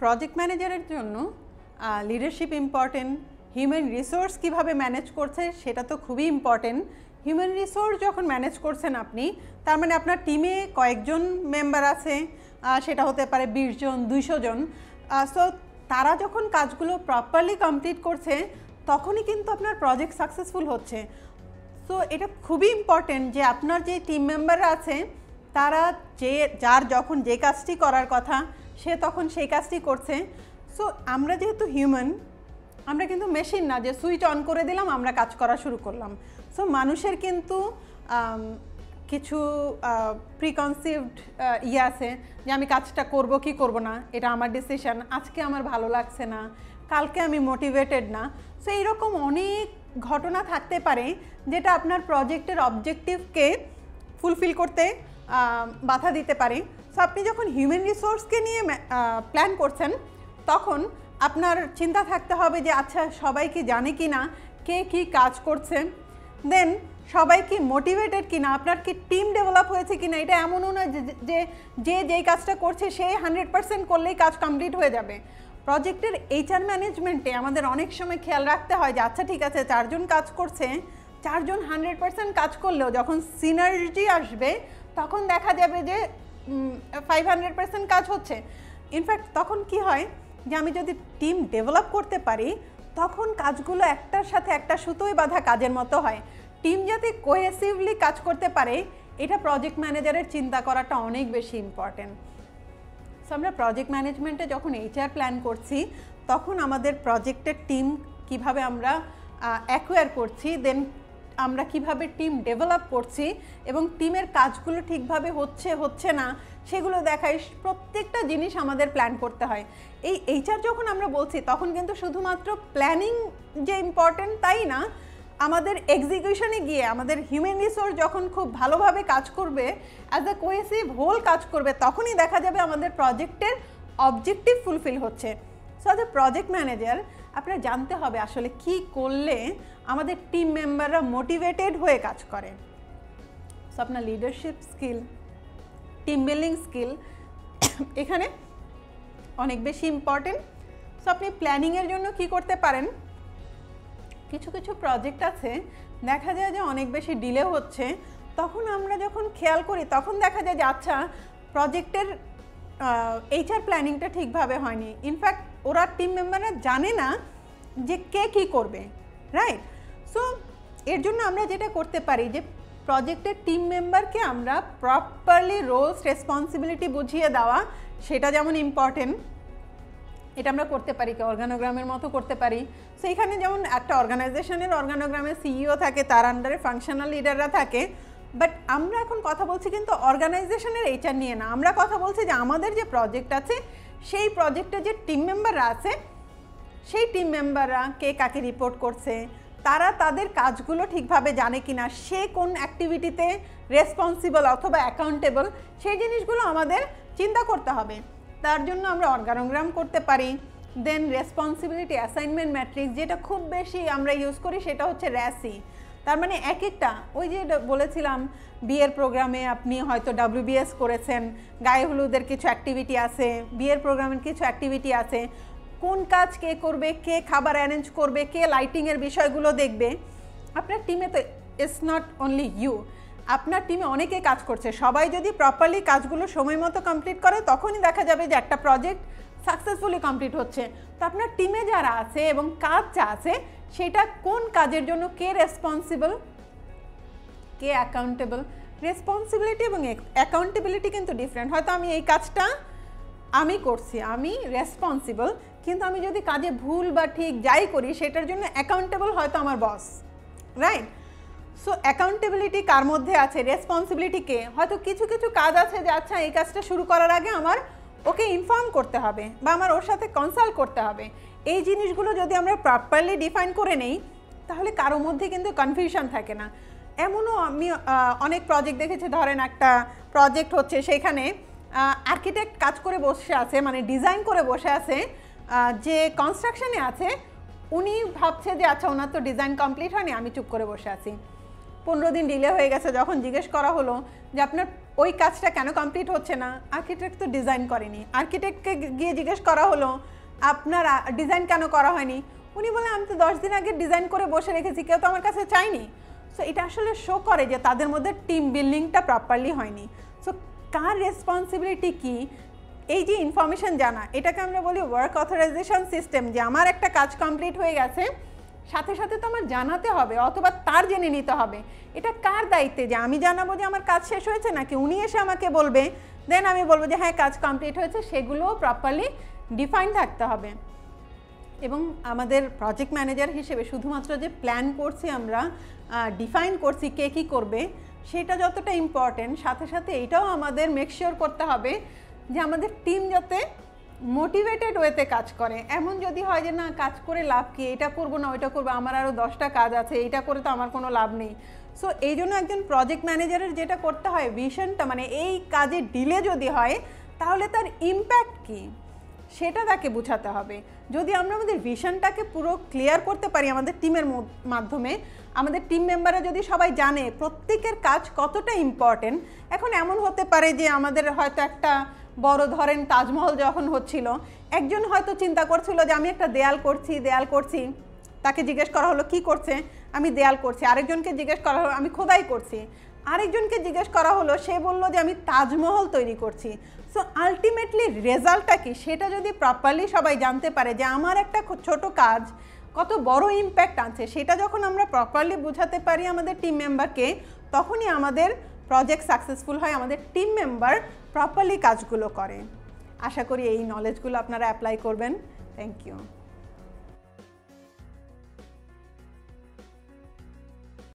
Project ম্যানেজারের জন্য leadership important human resource কীভাবে ম্যানেজ করছে সেটা তো খুবই ইম্পর্টেন্ট হিউম্যান রিসোর্স যখন ম্যানেজ করছেন আপনি, তার মানে আপনার টিমে কয়েকজন মেম্বার আছে সেটা হতে পারে বিশ জন, দুইশো জন। সো তারা যখন কাজগুলো প্রপারলি কমপ্লিট করছে, তখনই কিন্তু আপনার প্রজেক্ট সাকসেসফুল হচ্ছে। সো এটা খুবই ইম্পর্টেন্ট যে আপনার যে টিম মেম্বাররা আছে, তারা যে, যার যখন যে কাজটি করার কথা সে তখন সেই কাজটি করছে। সো আমরা যেহেতু হিউম্যান আমরা কিন্তু মেশিন না, যে সুইচ অন করে দিলাম, আমরা কাজ করা শুরু করলাম। সো মানুষের কিন্তু কিছু প্রিকনসিভড ইয়ে আছে, যে আমি কাজটা করব কি করব না, এটা আমার ডিসিশন আজকে আমার ভালো লাগছে না, কালকে আমি মোটিভেটেড না। সো এইরকম অনেক ঘটনা থাকতে পারে, যেটা আপনার প্রজেক্টের অবজেক্টিভকে ফুলফিল করতে বাধা দিতে পারে। সো আপনি যখন হিউম্যান রিসোর্সকে নিয়ে প্ল্যান করছেন, তখন আপনার চিন্তা থাকতে হবে যে আচ্ছা সবাই কি জানে কি না? কে কি কাজ করছে? দেন সবাই কি মোটিভেটেড কিনা আপনার কি টিম ডেভেলপ হয়েছে কিনা এটা এমনও না যে যে যে, যেই কাজটা করছে, সে হান্ড্রেড পার্সেন্ট করলেই কাজ কমপ্লিট হয়ে যাবে। প্রজেক্টের এইচআর ম্যানেজমেন্টে আমাদের অনেক সময় খেয়াল রাখতে হয় যে আচ্ছা ঠিক আছে, চারজন কাজ করছে, চারজন হান্ড্রেড পার্সেন্ট কাজ করলেও যখন সিনার্জি আসবে, তখন দেখা যাবে যে ফাইভ হান্ড্রেড পার্সেন্ট কাজ হচ্ছে। ইনফ্যাক্ট তখন কি হয় যে আমি যদি টিম ডেভেলপ করতে পারি, তখন কাজগুলো একটার সাথে একটা সুতোই বাঁধা কাজের মতো হয়। টিম যাতে কোহেসিভলি কাজ করতে পারে, এটা প্রজেক্ট ম্যানেজারের চিন্তা করাটা অনেক বেশি ইম্পর্টেন্ট সো আমরা প্রজেক্ট ম্যানেজমেন্টে যখন এইচআর প্ল্যান করছি, তখন আমাদের প্রজেক্টের টিম কীভাবে আমরা অ্যাকোয়ার করছি দেন আমরা কীভাবে টিম ডেভেলপ করছি এবং টিমের কাজগুলো ঠিকভাবে হচ্ছে হচ্ছে না, সেগুলো দেখাই প্রত্যেকটা জিনিস আমাদের প্ল্যান করতে হয়। এই এইচআর যখন আমরা বলছি, তখন কিন্তু শুধুমাত্র প্ল্যানিং যে ইম্পর্টেন্ট তাই না, আমাদের এক্সিকিউশনে গিয়ে, আমাদের হিউম্যান রিসোর্স যখন খুব ভালোভাবে কাজ করবে অ্যাজ এ কোয়েসিভ হোল কাজ করবে, তখনই দেখা যাবে আমাদের প্রজেক্টের অবজেক্টিভ ফুলফিল হচ্ছে। So as a project manager আপনার জানতে হবে আসলে কি করলে আমাদের টিম মেম্বাররা মোটিভেটেড হয়ে কাজ করে। সো আপনার leadership skill team building skill এখানে অনেক বেশি ইম্পর্টেন্ট সো আপনি প্ল্যানিংয়ের জন্য কি করতে পারেন? কিছু কিছু প্রজেক্ট আছে, দেখা যায় যে অনেক বেশি ডিলে হচ্ছে। তখন আমরা যখন খেয়াল করি, তখন দেখা যায় যে আচ্ছা প্রজেক্টের এইচআর প্ল্যানিংটা ঠিকভাবে হয়নি। ইনফ্যাক্ট ওরা টিম মেম্বাররা জানে না যে কে কী করবে রাইট এর জন্য আমরা যেটা করতে পারি যে প্রজেক্টের টিম মেম্বারকে আমরা প্রপারলি রোলস রেসপন্সিবিলিটি বুঝিয়ে দেওয়া, সেটা যেমন ইম্পর্টেন্ট এটা আমরা করতে পারি, কি অর্গানোগ্রামের মতো করতে পারি। সো এখানে যেমন একটা অর্গানাইজেশনের অর্গানোগ্রামে সিইও থাকে, তার আন্ডারে ফাংশনাল লিডাররা থাকে। বাট আমরা এখন কথা বলছি কিন্তু অর্গানাইজেশনের এইচআর নিয়ে না। আমরা কথা বলছি যে আমাদের যে প্রজেক্ট আছে, সেই প্রজেক্টে যে টিম মেম্বাররা আছে, সেই টিম মেম্বাররা কে কাকে রিপোর্ট করছে তারা তাদের কাজগুলো ঠিকভাবে জানে কি না সে কোন অ্যাক্টিভিটিতে রেসপন্সিবল অথবা অ্যাকাউন্টেবল সেই জিনিসগুলো আমাদের চিন্তা করতে হবে। তার জন্য আমরা অর্গানোগ্রাম করতে পারি দেন রেসপন্সিবিলিটি অ্যাসাইনমেন্ট ম্যাট্রিক্স যেটা খুব বেশি আমরা ইউজ করি সেটা হচ্ছে র্যাসি তার মানে এক একটা, ওই যে বলেছিলাম, বিয়ের প্রোগ্রামে আপনি হয়তো ডাব্লিউবিএস করেছেন, গায়ে হলুদের কিছু অ্যাক্টিভিটি আছে, বিয়ের প্রোগ্রামের কিছু অ্যাক্টিভিটি আছে কোন কাজ কে করবে, কে খাবার অ্যারেঞ্জ করবে, কে লাইটিংয়ের বিষয়গুলো দেখবে, আপনার টিমে তো ইটস নট অনলি ইউ আপনার টিমে অনেকে কাজ করছে। সবাই যদি প্রপারলি কাজগুলো সময় মতো কমপ্লিট করে, তখনই দেখা যাবে যে একটা প্রজেক্ট সাকসেসফুলি কমপ্লিট হচ্ছে। তো আপনার টিমে যারা আছে এবং কাজ যা আছে, সেটা কোন কাজের জন্য কে রেসপন্সিবল কে অ্যাকাউন্টেবল রেসপন্সিবিলিটি এবং অ্যাকাউন্টেবিলিটি কিন্তু ডিফারেন্ট হয়তো আমি এই কাজটা আমি করছি, আমি রেসপন্সিবল কিন্তু আমি যদি কাজে ভুল বা ঠিক যাই করি, সেটার জন্য অ্যাকাউন্টেবল হয়তো আমার বস রাইট সো অ্যাকাউন্টেবিলিটি কার মধ্যে আছে? রেসপন্সিবিলিটি কে? হয়তো কিছু কিছু কাজ আছে যে আচ্ছা এই কাজটা শুরু করার আগে আমার ওকে ইনফর্ম করতে হবে বা আমার ওর সাথে কনসাল্ট করতে হবে। এই জিনিসগুলো যদি আমরা প্রপারলি ডিফাইন করে নেই, তাহলে কারও মধ্যে কিন্তু কনফিউশন থাকে না। এমনও আমি অনেক প্রজেক্ট দেখেছি। ধরেন একটা প্রজেক্ট হচ্ছে সেখানে আর্কিটেক্ট কাজ করে বসে আছে মানে ডিজাইন করে বসে আছে যে কনস্ট্রাকশনে আছে, উনি ভাবছে যে আচ্ছা ওনার তো ডিজাইন কমপ্লিট হয়নি, আমি চুপ করে বসে আছি। পনেরো দিন ডিলে হয়ে গেছে, যখন জিজ্ঞেস করা হলো যে, আপনার ওই কাজটা কেন কমপ্লিট হচ্ছে না? আর্কিটেক্ট তো ডিজাইন করেনি। আর্কিটেক্টকে গিয়ে জিজ্ঞেস করা হলো, আপনার ডিজাইন কেন করা হয়নি? উনি বলে আমি তো দশ দিন আগে ডিজাইন করে বসে রেখেছি, কেউ তো আমার কাছে চাইনি সো এটা আসলে শো করে যে, তাদের মধ্যে টিম বিল্ডিংটা প্রপারলি হয়নি। সো কার রেসপন্সিবিলিটি কী? এই যে ইনফরমেশন জানা, এটাকে আমরা বলি ওয়ার্ক অথরাইজেশন সিস্টেম যে আমার একটা কাজ কমপ্লিট হয়ে গেছে, সাথে সাথে তো আমার জানাতে হবে, অথবা তার জেনে নিতে হবে। এটা কার দায়িত্বে? যে আমি জানাব যে আমার কাজ শেষ হয়েছে, নাকি উনি এসে আমাকে বলবে? দেন আমি বলব যে হ্যাঁ কাজ কমপ্লিট হয়েছে সেগুলোও প্রপারলি ডিফাইন থাকতে হবে। এবং আমাদের প্রজেক্ট ম্যানেজার হিসেবে শুধুমাত্র যে প্ল্যান করছি আমরা ডিফাইন করছি কে কী করবে, সেটা যতটা ইম্পর্টেন্ট সাথে সাথে এটাও আমাদের মেকশিওর করতে হবে যে আমাদের টিম যাতে মোটিভেটেড ওয়েতে কাজ করে। এমন যদি হয় যে, না, কাজ করে লাভ কি? এটা করব না, ওইটা করব, আমার আরও দশটা কাজ আছে, এইটা করে তো আমার কোনো লাভ নেই। সো এই জন্য একজন প্রজেক্ট ম্যানেজারের যেটা করতে হয় ভিশনটা মানে এই কাজে ডিলে যদি হয়, তাহলে তার ইম্প্যাক্ট কী? সেটা তাকে বোঝাতে হবে। যদি আমরা আমাদের ভিশনটাকে পুরো ক্লিয়ার করতে পারি আমাদের টিমের মাধ্যমে, আমাদের টিম মেম্বাররা যদি সবাই জানে প্রত্যেকের কাজ কতটা ইম্পর্টেন্ট এখন এমন হতে পারে যে আমাদের হয়তো একটা বড় ধরেন তাজমহল যখন হচ্ছিল, একজন হয়তো চিন্তা করছিল যে আমি একটা দেয়াল করছি দেয়াল করছি। তাকে জিজ্ঞেস করা হলো, কি করছে? আমি দেয়াল করছি। আরেকজনকে জিজ্ঞেস করা হলো, আমি খোদাই করছি। আরেকজনকে জিজ্ঞেস করা হলো, সে বলল যে, আমি তাজমহল তৈরি করছি। সো আলটিমেটলি রেজাল্টটা কি? সেটা যদি প্রপারলি সবাই জানতে পারে যে আমার একটা ছোট কাজ, কত বড় ইম্প্যাক্ট আনছে, সেটা যখন আমরা প্রপারলি বোঝাতে পারি আমাদের টিম মেম্বারকে তখনই আমাদের প্রজেক্ট সাকসেসফুল হয়, আমাদের টিম মেম্বার প্রপারলি কাজগুলো করে। আশা করি এই নলেজগুলো আপনারা অ্যাপ্লাই করবেন। Thank you